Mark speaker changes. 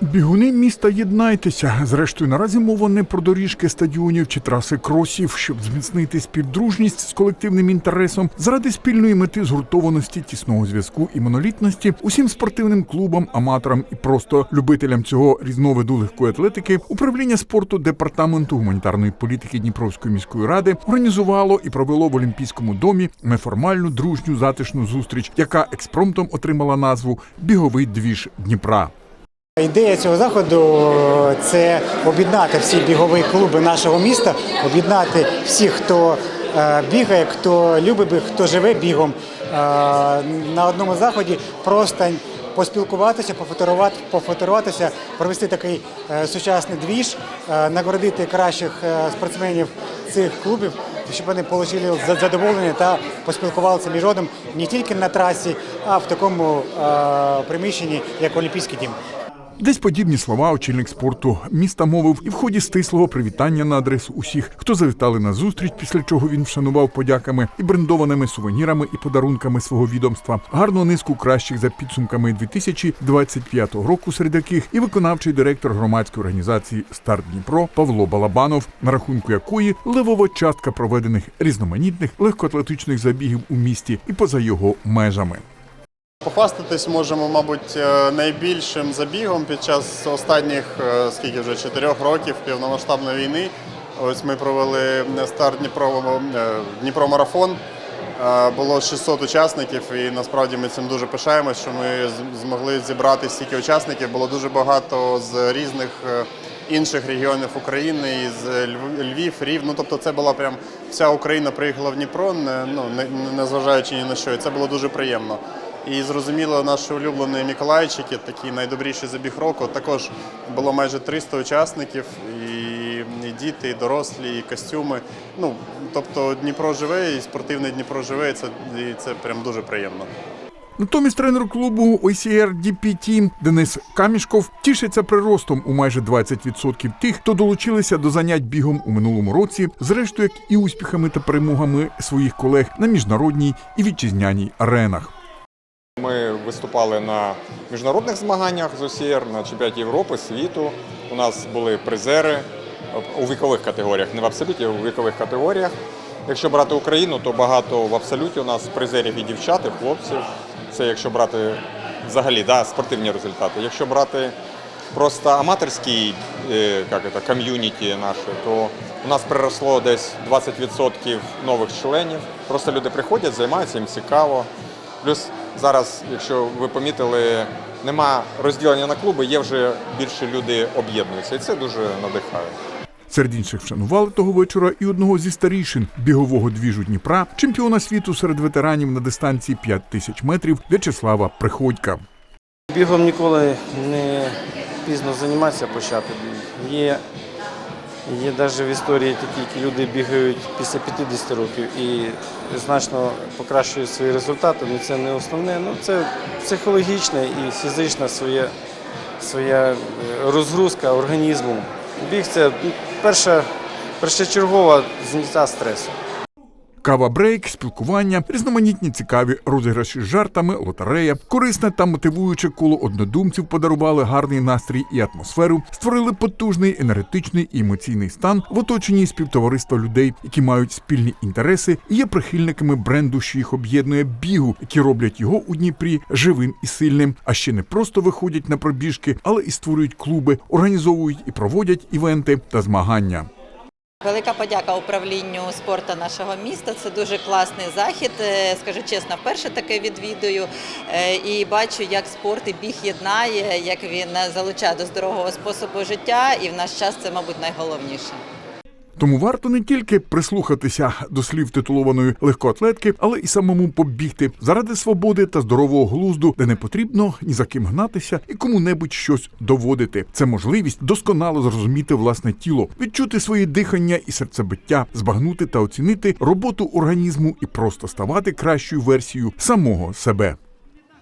Speaker 1: Бігуни міста єднайтеся. Зрештою, наразі мова не про доріжки стадіонів чи траси кросів, щоб зміцнити співдружність з колективним інтересом заради спільної мети згуртованості, тісного зв'язку і монолітності усім спортивним клубам, аматорам і просто любителям цього різновиду легкої атлетики. Управління спорту департаменту гуманітарної політики Дніпровської міської ради організувало і провело в Олімпійському домі неформальну дружню затишну зустріч, яка експромтом отримала назву Біговий двіж Дніпра.
Speaker 2: Ідея цього заходу це об'єднати всі бігові клуби нашого міста, об'єднати всіх, хто е, бігає, хто любить біг, хто живе бігом е, на одному заході. Просто поспілкуватися, пофотографувати, пофотографуватися, провести такий е, сучасний двіж, е, нагородити кращих е, спортсменів цих клубів, щоб вони отримали задоволення та поспілкувалися між одним не тільки на трасі, а в такому е, приміщенні, як Олімпійський дім.
Speaker 1: Десь подібні слова очільник спорту міста мовив і в ході стислого привітання на адресу усіх, хто завітали на зустріч, після чого він вшанував подяками і брендованими сувенірами і подарунками свого відомства. Гарну низку кращих за підсумками 2025 року, серед яких і виконавчий директор громадської організації Старт Дніпро Павло Балабанов, на рахунку якої левова частка проведених різноманітних легкоатлетичних забігів у місті і поза його межами.
Speaker 3: Похвастатись можемо, мабуть, е, найбільшим забігом під час останніх е, скільки вже чотирьох років повномасштабної війни. Ось ми провели старт Дніпро, е, Дніпро-марафон. Е, Було 600 учасників, і насправді ми цим дуже пишаємось, що ми змогли зібрати стільки учасників. Було дуже багато з різних е, інших регіонів України, із Льв- Львів, Рів. Ну тобто, це була прям вся Україна приїхала в Дніпро, не, ну не, не зважаючи ні на що. І це було дуже приємно. І зрозуміло, наші улюблені Миколайчики, такий найдобріший забіг року. Також було майже 300 учасників, і, діти, і дорослі, і костюми. Ну тобто Дніпро живе, і спортивний Дніпро живе, і це, і це прям дуже приємно.
Speaker 1: Натомість тренер клубу OCR DP Team Денис Камішков тішиться приростом у майже 20% тих, хто долучилися до занять бігом у минулому році, зрештою, як і успіхами та перемогами своїх колег на міжнародній і вітчизняній аренах.
Speaker 4: Ми виступали на міжнародних змаганнях з ОСІР, на чемпіонаті Європи, світу. У нас були призери у вікових категоріях, не в абсолюті, а у вікових категоріях. Якщо брати Україну, то багато в абсолюті у нас призерів і дівчат, і хлопців. Це якщо брати взагалі да, спортивні результати. Якщо брати просто аматорський е, ком'юніті наше, то у нас приросло десь 20% нових членів. Просто люди приходять, займаються, їм цікаво. Плюс зараз, якщо ви помітили, нема розділення на клуби, є вже більше люди об'єднуються, і це дуже надихає.
Speaker 1: Серед інших вшанували того вечора і одного зі старішин бігового двіжу Дніпра, чемпіона світу серед ветеранів на дистанції 5 тисяч метрів В'ячеслава Приходька.
Speaker 5: Бігом ніколи не пізно займатися почати. Є, є навіть в історії такі, які люди бігають після 50 років і значно покращують свої результати. але це не основне, ну це психологічна і фізична своя, своя е, розгрузка організму. Біг це ну, перша, першочергова зняття стресу.
Speaker 1: Кава брейк, спілкування, різноманітні цікаві розіграші з жартами, лотерея, корисне та мотивуюче коло однодумців подарували гарний настрій і атмосферу, створили потужний енергетичний і емоційний стан в оточенні співтовариства людей, які мають спільні інтереси і є прихильниками бренду, що їх об'єднує бігу, які роблять його у Дніпрі живим і сильним. А ще не просто виходять на пробіжки, але і створюють клуби, організовують і проводять івенти та змагання.
Speaker 6: Велика подяка управлінню спорту нашого міста. Це дуже класний захід. Е, Скажу чесно, вперше таке відвідую е, і бачу, як спорт і біг єднає, як він залучає до здорового способу життя. І в наш час це, мабуть, найголовніше.
Speaker 1: Тому варто не тільки прислухатися до слів титулованої легкоатлетки, але і самому побігти заради свободи та здорового глузду, де не потрібно ні за ким гнатися і кому-небудь щось доводити. Це можливість досконало зрозуміти власне тіло, відчути свої дихання і серцебиття, збагнути та оцінити роботу організму і просто ставати кращою версією самого себе.